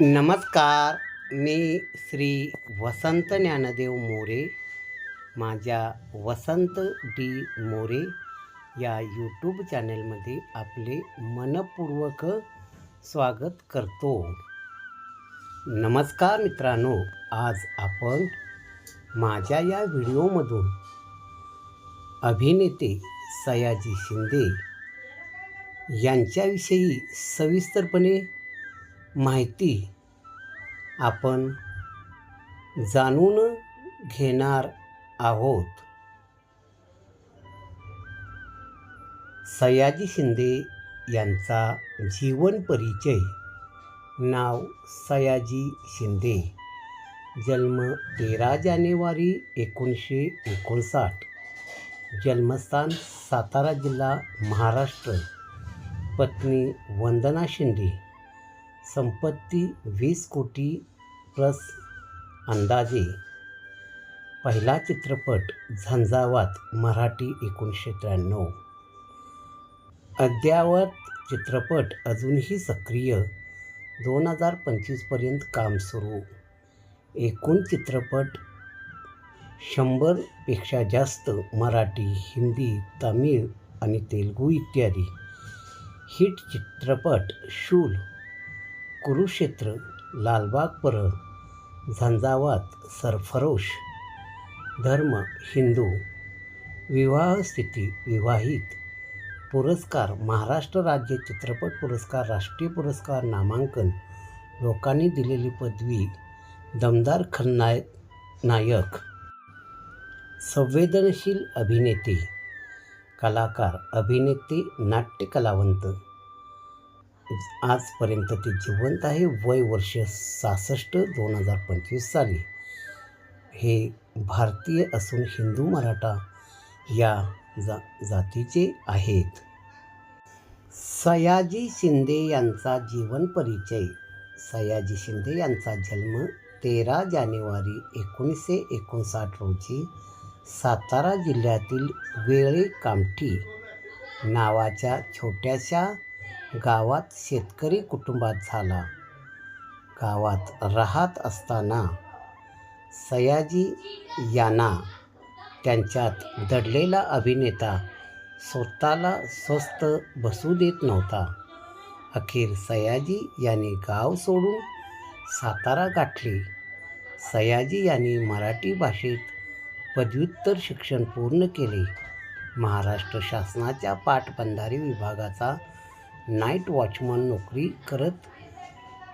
नमस्कार मी श्री वसंत ज्ञानदेव मोरे माझ्या वसंत डी मोरे या यूट्यूब चॅनलमध्ये आपले मनपूर्वक स्वागत करतो. नमस्कार मित्रांनो आज आपण माझ्या या व्हिडिओमधून अभिनेते सयाजी शिंदे यांच्याविषयी सविस्तरपणे माहिती आपण जाणून घेणार आहोत. सयाजी शिंदे यांचा जीवन परिचय. नाव सयाजी शिंदे. जन्म तेरा जानेवारी एकोणीसशे एकोणसाठ. जन्मस्थान सातारा जिल्हा महाराष्ट्र. पत्नी वंदना शिंदे. संपत्ती वीस कोटी प्लस अंदाजे. पहिला चित्रपट झंझावात मराठी एकोणीसशे त्र्याण्णव. अद्यावत चित्रपट अजूनही सक्रिय. दोन हजार पंचवीसपर्यंत काम सुरू. एकूण चित्रपट शंभरपेक्षा जास्त मराठी हिंदी तमिळ आणि तेलुगू इत्यादी. हिट चित्रपट शूल कुरुक्षेत्र लालबाग परळ झंझावात सरफरोश धर्म हिंदू विवाह स्थिती विवाहित पुरस्कार महाराष्ट्र राज्य चित्रपट पुरस्कार राष्ट्रीय पुरस्कार नामांकन लोकांनी दिलेली पदवी दमदार खलनायक नायक संवेदनशील अभिनेते कलाकार अभिनेते नाट्य कलावंत आजपर्यंत ते जिवंत आहे. वय वर्ष सहासष्ट दोन हजार पंचवीस साली. हे भारतीय असून हिंदू मराठा या जा जातीचे आहेत. सयाजी शिंदे यांचा जीवन परिचय. सयाजी शिंदे यांचा जन्म तेरा जानेवारी एकोणीसशे एकोणसाठ रोजी सातारा जिल्ह्यातील वेळे कामठी नावाच्या छोट्याशा गावात शेतकरी कुटुंबात झाला. गावात राहत असताना सयाजी यांना त्यांच्यात दडलेला अभिनेता स्वतःला स्वस्त बसू देत नव्हता. अखेर सयाजी यांनी गाव सोडून सातारा गाठले. सयाजी यांनी मराठी भाषेत पदव्युत्तर शिक्षण पूर्ण केले. महाराष्ट्र शासनाच्या पाटबंधारे विभागाचा नाईट वॉचमन नोकरी करत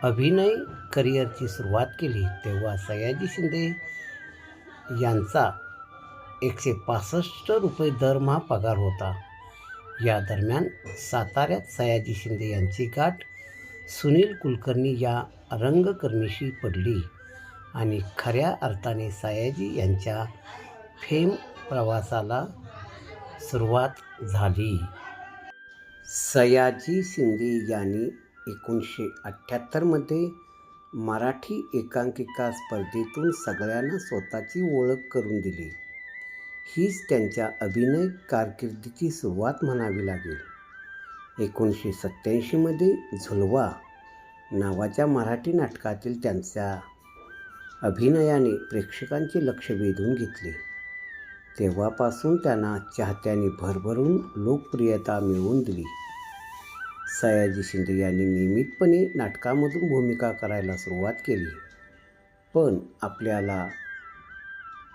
अभिनय करिअरची सुरुवात केली तेव्हा सयाजी शिंदे यांचा एकशे पासष्ट रुपये दरमहा पगार होता. या दरम्यान साताऱ्यात सयाजी शिंदे यांची गाठ सुनील कुलकर्णी या रंगकर्मीशी पडली आणि खऱ्या अर्थाने सयाजी यांच्या फेम प्रवासाला सुरुवात झाली. सयाजी शिंदे यांनी एकोणीसशे अठ्ठ्याहत्तरमध्ये मराठी एकांकिका स्पर्धेतून सगळ्यांना स्वतःची ओळख करून दिली. हीच त्यांच्या अभिनय कारकिर्दीची सुरुवात म्हणावी लागेल. एकोणीसशे सत्त्याऐंशीमध्ये झुलवा नावाच्या मराठी नाटकातील त्यांच्या अभिनयाने प्रेक्षकांचे लक्ष वेधून घेतले. तेव्हापासून त्यांना चाहत्यांनी भरभरून लोकप्रियता मिळवून दिली. सयाजी शिंदे यांनी नियमितपणे नाटकामधून भूमिका करायला सुरुवात केली. पण आपल्याला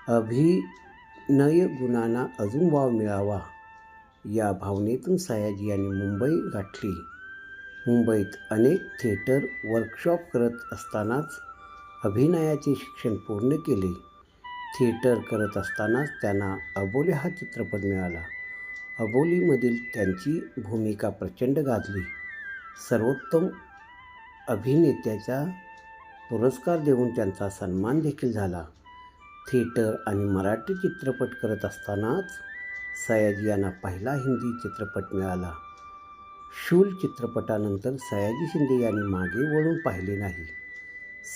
अभिनय गुणांना अजून वाव मिळावा या भावनेतून सयाजी यांनी मुंबई गाठली. मुंबईत अनेक थिएटर वर्कशॉप करत असतानाच अभिनयाचे शिक्षण पूर्ण केले. थिएटर करत असतानाच त्यांना अबोले हा चित्रपट मिळाला. अबोलीमधील त्यांची भूमिका प्रचंड गाजली. सर्वोत्तम अभिनेत्याचा पुरस्कार देऊन त्यांचा सन्मान देखील झाला. थिएटर आणि मराठी चित्रपट करत असतानाच सयाजी यांना पहिला हिंदी चित्रपट मिळाला. शूल चित्रपटानंतर सयाजी शिंदे यांनी मागे वळून पाहिले नाही.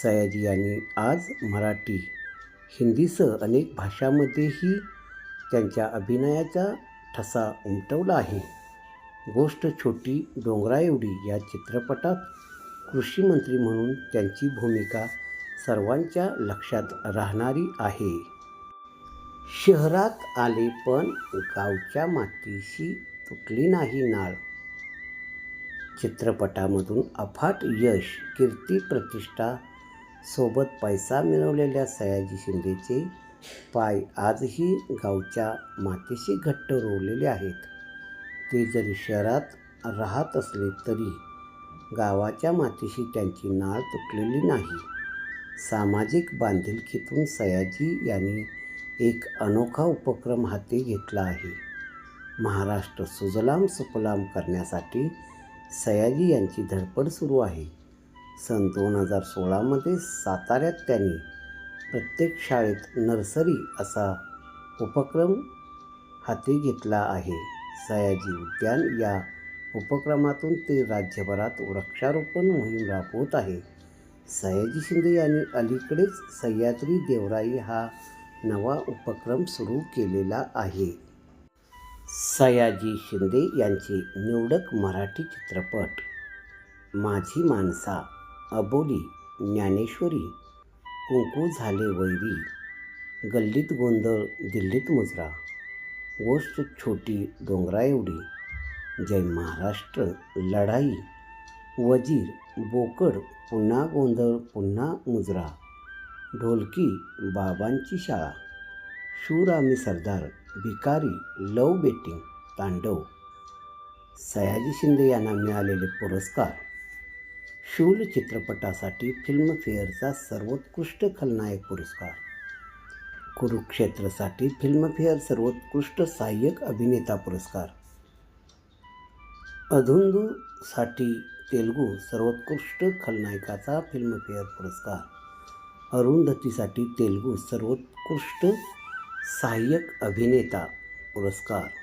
सयाजी यांनी आज मराठी हिंदीसह अनेक भाषांमध्येही त्यांच्या अभिनयाचा ठसा उमटवला आहे. गोष्ट छोटी डोंगराएवढी. या चित्रपटात कृषीमंत्री म्हणून त्यांची भूमिका सर्वांच्या लक्षात राहणारी आहे. शहरात आले पण गावच्या मातीशी तुटली नाही नाळ. चित्रपटामधून अफाट यश कीर्ती प्रतिष्ठा सोबत पैसा मिळवलेल्या सयाजी शिंदेचे पाय आजही गावच्या मातीशी घट्ट रोवलेले आहेत. ते जरी शहरात राहत असले तरी गावाच्या मातीशी त्यांची नाळ तुटलेली नाही. सामाजिक बांधिलकीतून सयाजी यांनी एक अनोखा उपक्रम हाती घेतला आहे. महाराष्ट्र सुजलाम सुफलाम करण्यासाठी सयाजी यांची धडपड सुरू आहे. सन दोन हजार सोळामध्ये साताऱ्यात त्यांनी प्रत्येक शाळेत नर्सरी असा उपक्रम हाती घेतला आहे. सयाजी उद्यान या उपक्रमातून ते राज्यभरात वृक्षारोपण मोहीम राबवत आहे. सयाजी शिंदे यांनी अलीकडेच सह्याद्री देवराई हा नवा उपक्रम सुरू केलेला आहे. सयाजी शिंदे यांचे निवडक मराठी चित्रपट माझी माणसा अबोली ज्ञानेश्वरी कुंकू झाले वैरी गल्लीत गोंधळ दिल्लीत मुजरा गोष्ट छोटी डोंगरा एवढी जय महाराष्ट्र लढाई वजीर बोकड पुन्हा गोंधळ पुन्हा मुजरा ढोलकी बाबांची शाळा शूर आम्ही सरदार भिकारी लव बेटिंग तांडव. सयाजी शिंदे यांना मिळालेले पुरस्कार शूल चित्रपटासाठी फिल्मफेअरचा सर्वोत्कृष्ट खलनायक पुरस्कार. कुरुक्षेत्रसाठी फिल्मफेअर सर्वोत्कृष्ट सहाय्यक अभिनेता पुरस्कार. अधुंदूसाठी तेलुगू सर्वोत्कृष्ट खलनायकाचा फिल्मफेअर पुरस्कार. अरुंधतीसाठी तेलुगू सर्वोत्कृष्ट सहाय्यक अभिनेता पुरस्कार.